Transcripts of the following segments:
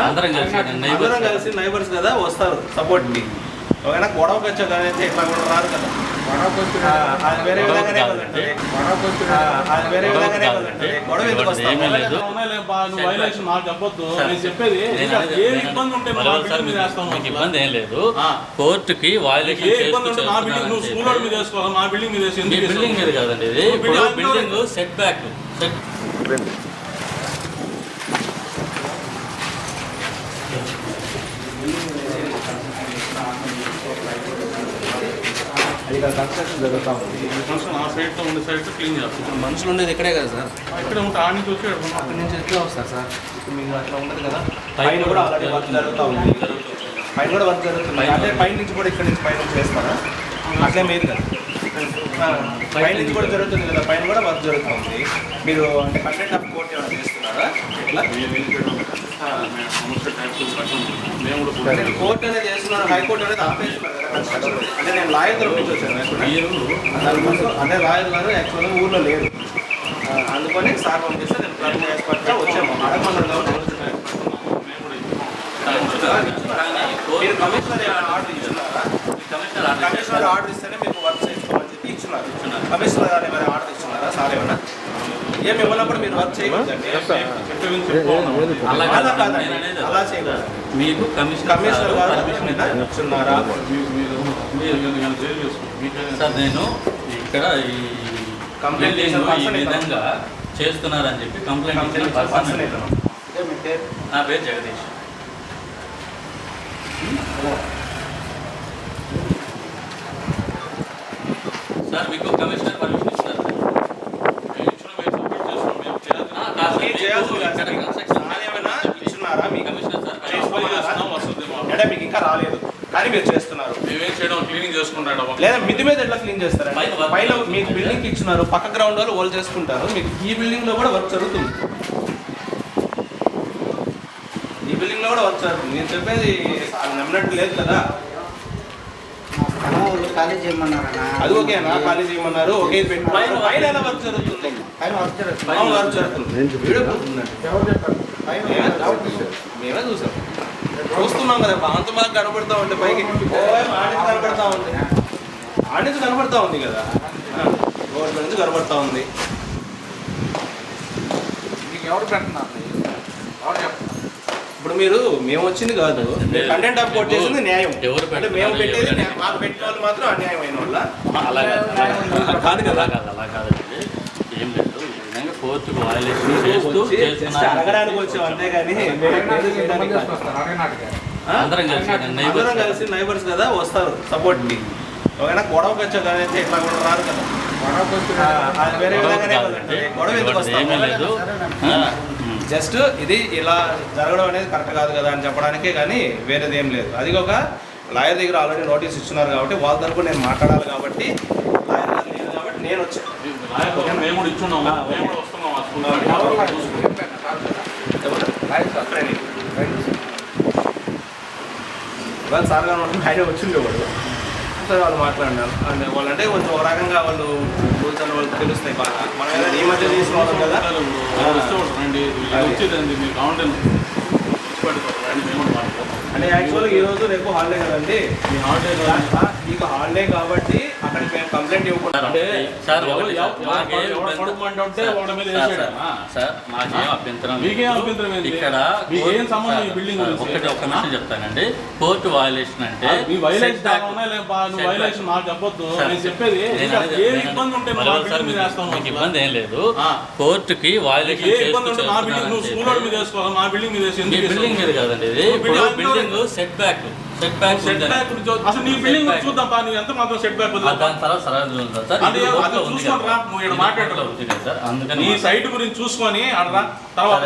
అందరం కలిసి నైబర్స్ కదా. వస్తారు సపోర్ట్కి. ఒకవేళ గొడవకి వచ్చా కానీ అయితే ఇట్లా కూడా రారు కదా. ఆ, అది వేరే విధంగానే వదిలేండి. ఆ, అది వేరే విధంగానే వదిలేండి. గొడవ ఎందుకు ఇవ్వడం ఏమీ వస్తాం లేదు. ఉన్నాయిలే బా, నువ్వు వైలేషన్ మాకు చెప్పొద్దు సార్, నేను చెప్పేది నేను ఇంకా అనేది- ఏ నేను- ఇబ్బంది ఉంటే మరో మా సార్ బిల్డింగ్ మీద మీకు- వేస్తాం మీకు ఇబ్బంది ఏం లేదు ఆ. కోర్టుకి ఏ వాయిలేషన్ ఇబ్బంది చేస్తూ ఉంటే మా బిల్డింగ్ నువ్వు స్కూల్ వాడి మీద చేస్తున్నారని వేసుకోవాలి మా బిల్డింగ్ మీద వేసి మీ ఎందుకు బిల్డింగ్ మీద వేస్తావు? కాదండి ఇది నువ్వు ఇప్పుడు building building set back set ఇక్కడ కన్స్ట్రక్షన్ జరుగుతా ఉంది. ఈ ఆ సైడ్తో ఉండే సైడ్ క్లీన్ చేస్తాం. మనుషులు ఉండేది ఇక్కడే కదా సార్? ఇక్కడ ఉంటే ఆడి నుంచి వచ్చి. అక్కడి నుంచి ఎట్లా వస్తారు సార్? ఇప్పుడు మీకు అట్లా ఉండదు కదా? పైన కూడా ఆల్రెడీ వర్క్ జరుగుతూ ఉంది. పైన కూడా వర్క్ జరుగుతుంది. అంటే పైన నుంచి కూడా ఇక్కడ నుంచి పైన నుంచి చేస్తారా? అట్లే మీరు కదా. పైన నుంచి కూడా జరుగుతుంది కదా? పైన కూడా వర్క్ జరుగుతుంది. మీరు అంటే కంటెంట్ ఆఫ్ కోర్ట్ ఏమైనా చేస్తున్నారా? ఇట్లా మేము ఏం మేము కూడా కోర్ట్ అనేది చేస్తున్నాను హైకోర్టు అనేది ఆపేస్తున్నారు కదా? construction. అంటే నేను లాయర్ తరఫు నుంచి వచ్చాను. మీరు అంటే లాయర్ గారు యాక్చువల్గా ఊర్లో లేరు. అందుకని సార్ పంపిస్తే నేను ప్లాన్ ఎక్స్పర్ట్గా వచ్చాము. అడగమన్నారు కాబట్టి వచ్చాను. మీరు కమిషనర్ ఆర్డర్ ఇచ్చున్నారా కమిషనర్ ఆర్డర్ ఇస్తేనే మీకు వర్క్ చేసుకోమని చెప్పి ఇచ్చున్నారు. కమిషనర్ గారు ఏమైనా ఆర్డర్ ఇచ్చున్నారా? సార్ ఏమైనా ఏమి ఇవ్వనప్పుడు మీరు వర్క్ చేయకూడదండి. అలా అలా కాదు కాదండి అలా చేయకూడదు. మీకు కమిషనర్ కమిషనర్ గారు మీకేమైనా సార్ నేను ఇక్కడ ఈ కంప్లైంట్ ఈ. విధంగా చేస్తున్నారని చెప్పి కంప్లైంట్ ఇచ్చిన పర్సన్? నా పేరు జగదీష్ సార్ మీకు కమిషనర్ పర్మిషన్ ఇస్తున్నారు మేము ఇచ్చిన మేము సబ్మిట్ చేస్తున్నాం మేము చేయాలి ఆ, కాదు సార్, మీరు చేయాల్సింది మీకు కాదు సార్. ఇక్కడ కన్స్ట్రక్షన్ సార్ ఏమైనా ఇచ్చున్నారా మీకు కమిషనర్ సార్ అప్లై చేస్తున్నాం వస్తుంది మాకు. అంటే మీకు ఇంకా రాలేదు. కానీ మీరు చేస్తున్నారు. మేమేం చేయడం? క్లీనింగ్ చేసుకుంటాడు లేదా మిద్ది మీద ఎట్లా క్లీన్ చేస్తారండి? పైన. మీకు బిల్డింగ్ ఇచ్చినారు పక్క గ్రౌండ్ వాళ్ళు వాళ్ళు చేసుకుంటారు. మీకు ఈ బిల్డింగ్లో కూడా వర్క్ జరుగుతుంది. ఈ బిల్డింగ్లో కూడా వర్క్ జరుగుతుంది. నేను చెప్పేది నమ్మినట్టు లేదు కదా. అది ఓకేనా ఖాళీ చేయమన్నారు. ఒకే పెట్టుకున్నారు పైన ఎలా వర్క్ జరుగుతుంది. పైన వర్క్ జరుగుతుంది. మేమే చూసాం. మేమే చూసాం. చూస్తున్నాం కదా అంత మాకు కనబడతా ఉంటే పైకి. ఓ ఆడించి కనబడతా ఉంది. ఆడించి కనబడతా ఉంది కదా. రోడ్ల నుంచి కనబడతా ఉంది. మీకు ఎవరు పెడుతున్నారు ఎవరు చెప్తున్నారు ఇప్పుడు మీరు మేము వచ్చింది కాదు. కంటెంట్ ఆఫ్ కోర్ట్ చేసింది న్యాయం. ఎవరు అంటే మేము పెట్టేది. మాకు పెట్టిన వాళ్ళు మాత్రం అన్యాయమైన వాళ్ళ. అలా కాదు, అలా కాదు. అలా కాదు ఏం లేదు. ఈ విధంగా కోర్టుకు వాయిలేషన్ చేస్తూ అడగడానికి వచ్చాం కాదు. ఆ? అందరం కలిసి అందరం కలిసి నైబర్స్ కదా వస్తారు. సపోర్ట్కి. ఒకవేళ గొడవకి వచ్చా కానీ అయితే ఇట్లా కూడా రారు కదా. ఆ, అది వేరే గొడవ విధంగానే ఎందుకు వస్తాం? లేదు. జస్ట్ ఇది ఇలా జరగడం అనేది కరెక్ట్ కాదు కదా అని చెప్పడానికే కానీ వేరేది ఏం లేదు. అది ఒక లాయర్ దగ్గర ఆల్రెడీ నోటీస్ ఇచ్చున్నారు కాబట్టి వాళ్ళ తరపు నేను మాట్లాడాలి కాబట్టి లాయర్ గారు లేదు కాబట్టి నేను వచ్చాను మేము కూడా ఇచ్చున్నాము. మేము కూడా వస్తున్నాం సార్. గారు ఆయన వచ్చిండే వాడు సరే వాళ్ళు మాట్లాడినారు. అంటే వాళ్ళంటే కొంచెం ఒక రకంగా వాళ్ళు రూల్స్ అని వాళ్ళకి తెలుస్తాయి బాగా. మనం ఈ మధ్య తీసుకోవడం కదా. వస్తే ఒకటి రండి ఇది వచ్చేదండి మీరు కావాలంటే అంటే యాక్చువల్గా ఈ రోజు రేపు హాలిడే కదండి. మీ హాలిడే మీకు హాలిడే కాబట్టి అక్కడికి మేము కంప్లైంట్ ఇవ్వకుండా సార్, సార్ మాకేం అభ్యంతరం-? ఇక్కడ ఏం సంబంధం బిల్డింగ్? ఒకటి ఒక నిమిషం చెప్తానండి. కోర్టు వయలేషన్ అంటే ఇబ్బంది ఏం లేదు. కోర్టుకి వయలేషన్ బిల్డింగ్ మీద కాదండి. ఇది నువ్వు ఇప్పుడు building set back set back set back అసలు నీ బిల్డింగ్ చూద్దాం నువ్వు ఎంత మాత్రం సెట్ బ్యాక్ దాని తర్వాత ఉంది సార్. అది అది ఉంది చూసుకొని. రా, నువ్వు ఉంది సార్. అందుకని సైట్ గురించి చూసుకొని అడరా తర్వాత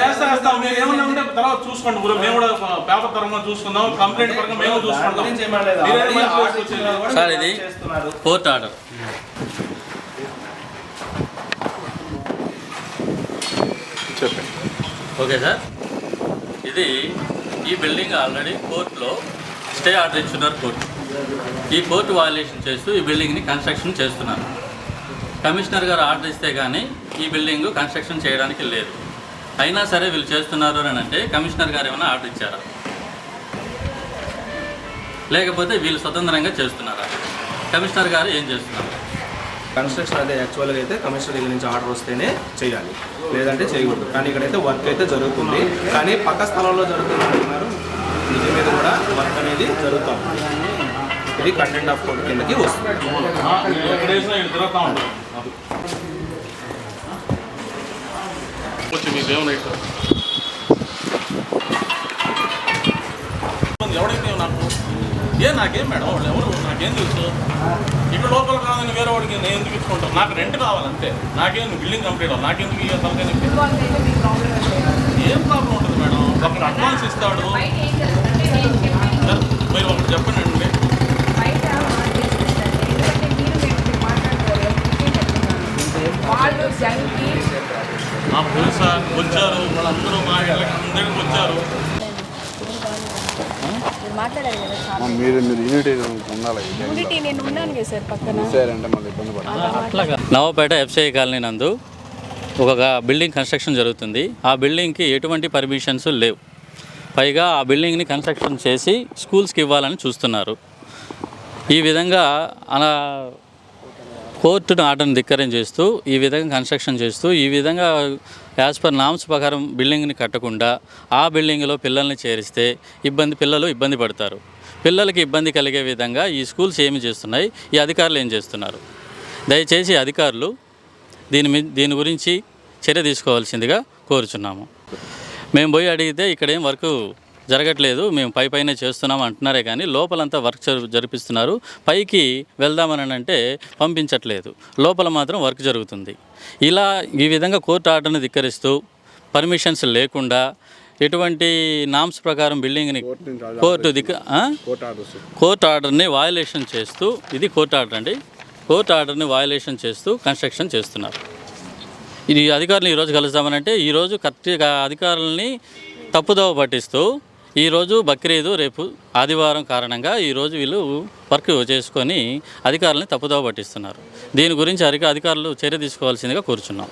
వేస్తా మీరు ఏమన్నా ఉంటే తర్వాత చూసుకోండి. ఊరు మేము కూడా పేపర్ తరంగా చూసుకుందాం. కంప్లైంట్ పరంగా మేము చూసుకుంటాం. సార్, ఇది కోర్టు ఆర్డర్ ఓకే సార్. ఇది ఈ బిల్డింగ్ ఆల్రెడీ కోర్టులో స్టే ఆర్డర్ ఇచ్చున్నారు కోర్టు. ఈ కోర్టు వాల్యుయేషన్ చేస్తూ ఈ బిల్డింగ్ని కన్స్ట్రక్షన్ చేస్తున్నారు. కమిషనర్ గారు ఆర్డర్ ఇస్తే కానీ ఈ బిల్డింగ్ కన్స్ట్రక్షన్ చేయడానికి లేదు. అయినా సరే వీళ్ళు చేస్తున్నారు అని అంటే కమిషనర్ గారు ఏమైనా ఆర్డర్ ఇచ్చారా? లేకపోతే వీళ్ళు స్వతంత్రంగా చేస్తున్నారా? కమిషనర్ గారు ఏం చేస్తున్నారు? కన్స్ట్రక్షన్ అదే యాక్చువల్గా అయితే కమిషనర్ దగ్గర నుంచి ఆర్డర్ వస్తేనే చేయాలి. లేదంటే చేయకూడదు. కానీ ఇక్కడైతే వర్క్ అయితే జరుగుతుంది. కానీ పక్క స్థలంలో జరుగుతుంది అంటున్నారు ఇంటి మీద కూడా వర్క్ అనేది జరుగుతుంది ఇది కంటెంట్ ఆఫ్ కోర్ట్ కిందకి వస్తుంది. ఎవడైతే నాకు ఏ నాకేం మేడం? వాళ్ళు ఎవరు? నాకేం తెలుసు? ఇక్కడ లోపల కాదని వేరే వాడికి నేను ఎందుకు ఇచ్చుకుంటాను? నాకు రెంట్ కావాలంతే నాకేం బిల్డింగ్ కంప్లీట్ అవ్వాలి? నాకెందుకు ఇక తలకాయ నొప్పి? ఏం ప్రాబ్లం ఉంటుంది మేడం? ఒకరు అడ్వాన్స్ ఇస్తాడు. మీరు ఒకటి చెప్పండి పోలీసు వచ్చారు. వాళ్ళందరూ మా ఇళ్ళకి అందరికి వచ్చారు. మాట్లాడారు కదా చాలా. మీరు మీరు యూనిటీ ఉండాలి. యూనిటీ నేను ఉన్నాను కదా సార్ పక్కన. అంటే మళ్ళీ ఇబ్బంది పడతారు నవపేట ఎఫ్సిఐ కాలనీ నందు ఒక బిల్డింగ్ కన్స్ట్రక్షన్ జరుగుతుంది. ఆ బిల్డింగ్కి ఎటువంటి పర్మిషన్స్ లేవు. పైగా ఆ బిల్డింగ్ని కన్స్ట్రక్షన్ చేసి స్కూల్స్కి ఇవ్వాలని చూస్తున్నారు. ఈ విధంగా అలా కోర్టును ఆర్డర్ని ధిక్కరం చేస్తూ ఈ విధంగా కన్స్ట్రక్షన్ చేస్తూ ఈ విధంగా యాజ్ పర్ నామ్స్ ప్రకారం బిల్డింగ్ని కట్టకుండా ఆ బిల్డింగ్లో పిల్లల్ని చేరిస్తే ఇబ్బంది పిల్లలు ఇబ్బంది పడతారు. పిల్లలకి ఇబ్బంది కలిగే విధంగా ఈ స్కూల్స్ ఏమి చేస్తున్నాయి? ఈ అధికారులు ఏం చేస్తున్నారు? దయచేసి అధికారులు దీని మీ దీని గురించి చర్య తీసుకోవాల్సిందిగా కోరుచున్నాము. మేము పోయి అడిగితే ఇక్కడేం వర్క్ జరగట్లేదు మేము పై పైనే చేస్తున్నాం అంటున్నారే కానీ లోపలంతా వర్క్ జరు- జరిపిస్తున్నారు. పైకి వెళ్దామని అంటే పంపించట్లేదు. లోపల మాత్రం వర్క్ జరుగుతుంది. ఇలా ఈ విధంగా కోర్టు ఆర్డర్ని ధిక్కరిస్తూ పర్మిషన్స్ లేకుండా ఎటువంటి నామ్స్ ప్రకారం బిల్డింగ్ని కోర్టు దిక్క కోర్టు ఆర్డర్ని వయలేషన్ చేస్తూ ఇది కోర్టు ఆర్డర్ అండి. కోర్టు ఆర్డర్ని వయలేషన్ చేస్తూ కన్స్ట్రక్షన్ చేస్తున్నారు. ఇది అధికారులు ఈరోజు కలుస్తామనంటే ఈరోజు కరెక్ట్గా అధికారులని తప్పుదోవ పట్టిస్తూ ఈరోజు బక్రీదు రేపు ఆదివారం కారణంగా ఈరోజు వీళ్ళు వర్క్ చేసుకొని అధికారులని తప్పుదోవ పట్టిస్తున్నారు. దీని గురించి అధిక అధికారులు చర్య తీసుకోవాల్సిందిగా కోరుచున్నాం.